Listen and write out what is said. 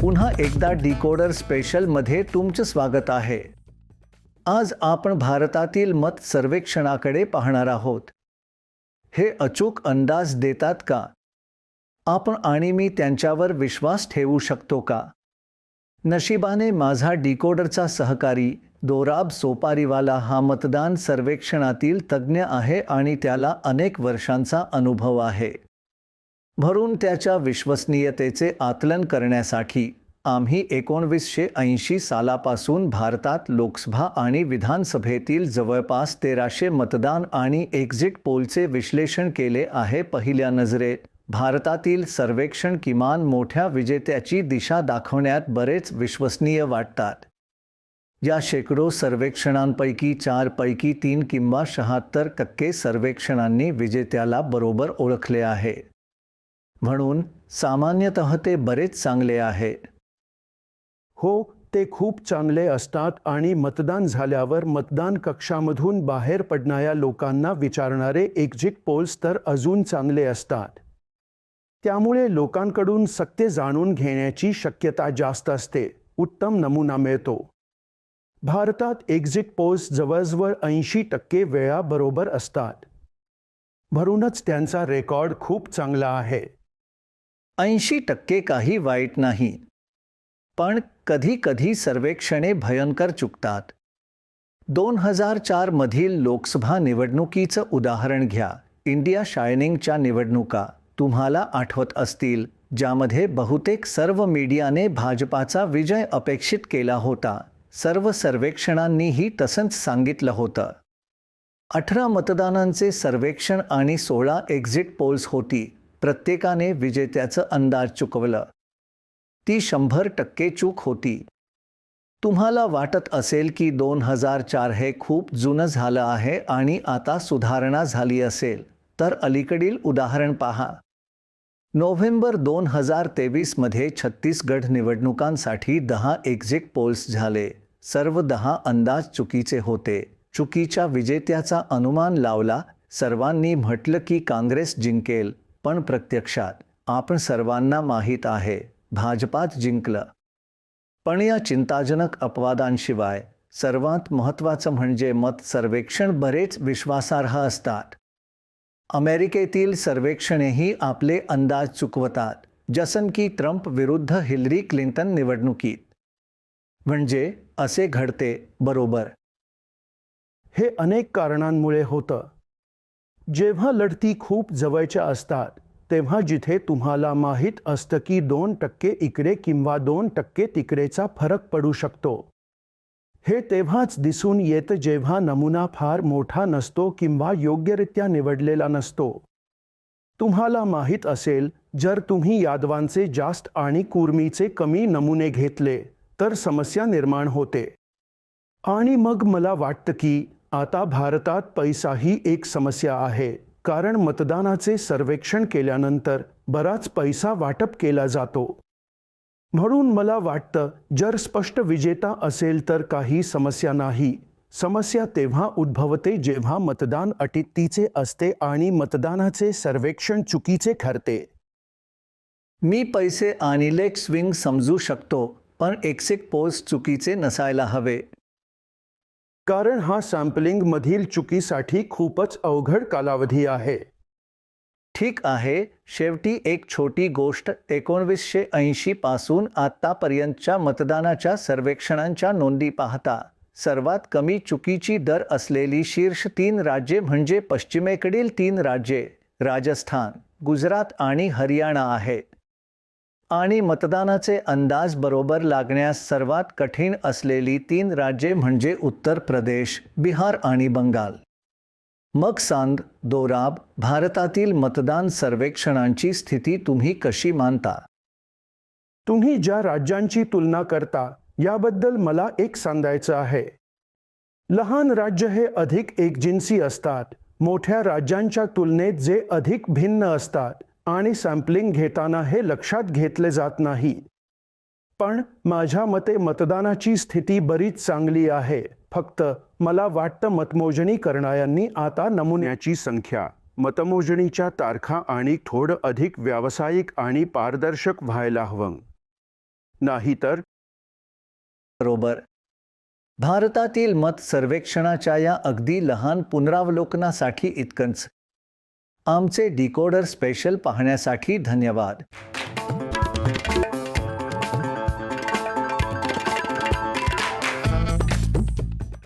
पुन्हा एकदा डिकोडर स्पेशलमध्ये तुमचं स्वागत आहे. आज आपण भारतातील मत सर्वेक्षणाकडे पाहणार आहोत. हे अचूक अंदाज देतात का? आपण आणि मी त्यांच्यावर विश्वास ठेवू शकतो का? नशिबाने माझा डिकोडरचा सहकारी दोराब सोपारीवाला हा मतदान सर्वेक्षणातील तज्ज्ञ आहे आणि त्याला अनेक वर्षांचा अनुभव आहे. भरून त्याच्या विश्वसनीयतेचे आकलन करण्यासाठी आम्ही एकोणवीसशे ऐंशी सालापासून भारतात लोकसभा आणि विधानसभेतील जवळपास तेराशे मतदान आणि एक्झिट पोलचे विश्लेषण केले आहे पहिल्या नजरेत भारतातील सर्वेक्षण किमान मोठ्या विजेत्याची दिशा दाखवण्यात बरेच विश्वसनीय वाटतात. या शेकडो सर्वेक्षणांपैकी चारपैकी तीन किंवा शहात्तर टक्के सर्वेक्षणांनी विजेत्याला बरोबर ओळखले आहे. म्हणून सामान्यतः ते बरेच चांगले आहे. हो ते खूप चांगले असतात आणि मतदान झाल्यावर मतदान कक्षामधून बाहेर पडणाऱ्या लोकांना विचारणारे एक्झिट पोल्स तर अजून चांगले असतात. त्यामुळे लोकांकडून सत्य जाणून घेण्याची शक्यता जास्त असते. उत्तम नमुना मिळतो. भारतात एक्झिट पोल्स जवळजवळ ऐंशी टक्के वेळा बरोबर असतात. भरूनच त्यांचा रेकॉर्ड खूप चांगला आहे. ऐंशी टक्के काही वाईट नाही. पण कधी कधी सर्वेक्षणे भयंकर चुकतात. दोन हजार चारमधील लोकसभा निवडणुकीचं उदाहरण घ्या. इंडिया शायनिंगच्या निवडणुका तुम्हाला आठवत असतील ज्यामध्ये बहुतेक सर्व मीडियाने भाजपाचा विजय अपेक्षित केला होता. सर्व सर्वेक्षणांनीही तसंच सांगितलं होतं. अठरा मतदानांचे सर्वेक्षण आणि सोळा एक्झिट पोल्स होती. प्रत्येकाने विजेत्याचं अंदाज चुकवलं. ती शंभर टक्के चूक होती. तुम्हाला वाटत असेल की दोन हजार चार हे खूप जुनं झालं आहे आणि आता सुधारणा झाली असेल तर अलीकडील उदाहरण पहा. नोव्हेंबर दोन हजार तेवीसमध्ये छत्तीसगड निवडणुकांसाठी दहा एक्झिट पोल्स झाले. सर्व दहा अंदाज चुकीचे होते. चुकीच्या विजेत्याचा अनुमान लावला सर्वांनी म्हटलं की काँग्रेस जिंकेल. पण प्रत्यक्षात आपण सर्वांना माहीत आहे भाजपात जिंकलं. पण या चिंताजनक अपवादांशिवाय सर्वात महत्त्वाचं म्हणजे मत सर्वेक्षण बरेच विश्वासार्ह असतात. अमेरिकेतील सर्वेक्षणेही आपले अंदाज चुकवतात जसन की ट्रम्प विरुद्ध हिलरी क्लिंटन निवडणुकीत. म्हणजे असे घडते बरोबर. हे अनेक कारणांमुळे होतं जेव्हा लढती खूप जवळच्या असतात तेव्हा जिथे तुम्हाला माहीत असतं की दोन टक्के इकडे किंवा दोन टक्के तिकडेचा फरक पडू शकतो. हे तेव्हाच दिसून येतं जेव्हा नमुना फार मोठा नसतो किंवा योग्यरित्या निवडलेला नसतो. तुम्हाला माहीत असेल जर तुम्ही यादवांचे जास्त आणि कुर्मीचे कमी नमुने घेतले तर समस्या निर्माण होते. आणि मग मला वाटतं की आता भारतात पैसा ही एक समस्या आहे. कारण मतदानाचे सर्वेक्षण केल्यानंतर बराच पैसा वाटप केला जातो. म्हणून मला वाटतं जर स्पष्ट विजेता असेल तर काही समस्या नाही. समस्या तेव्हा उद्भवते जेव्हा मतदान अटीतीचे असते आणि मतदानाचे सर्वेक्षण चुकीचे ठरते. मी पैसे आणि लेग स्विंग समजू शकतो पण एक्सिट पोस्ट चुकीचे नसायला हवे. कारण हा सॅम्पलिंगमधील चुकीसाठी खूपच अवघड कालावधी आहे. ठीक आहे शेवटी एक छोटी गोष्ट एकोणवीसशे ऐंशी पासून आत्तापर्यंतच्या मतदानाच्या सर्वेक्षणांच्या नोंदी पाहता. सर्वात कमी चुकीची दर असलेली शीर्ष तीन राज्ये म्हणजे पश्चिमेकडील तीन राज्ये राजस्थान गुजरात आणि हरियाणा आहेत. आणि मतदानाचे अंदाज बरोबर लागण्यास सर्वात कठीण असलेली तीन राज्ये म्हणजे उत्तर प्रदेश बिहार आणि बंगाल. मग सांद दोराब भारतातील मतदान सर्वेक्षणांची स्थिती तुम्ही कशी मानता? तुम्ही ज्या राज्यांची तुलना करता याबद्दल मला एक सांगायचं आहे. लहान राज्य हे अधिक एकजिन्सी असतात मोठ्या राज्यांच्या तुलनेत जे अधिक भिन्न असतात. आणि सॅम्पलिंग घेताना हे लक्षात घेतले जात नाही. पण माझ्या मते मतदानाची स्थिती बरीच चांगली आहे. फक्त मला वाटतं मतमोजणी करणाऱ्यांनी आता नमुन्याची संख्या. मतमोजणीच्या तारखा आणि थोडं अधिक व्यावसायिक आणि पारदर्शक व्हायला हवं. नाहीतर बरोबर. भारतातील मत सर्वेक्षणाच्या या अगदी लहान पुनरावलोकनासाठी इतकंच. आमचे डिकोडर स्पेशल पाहण्यासाठी धन्यवाद.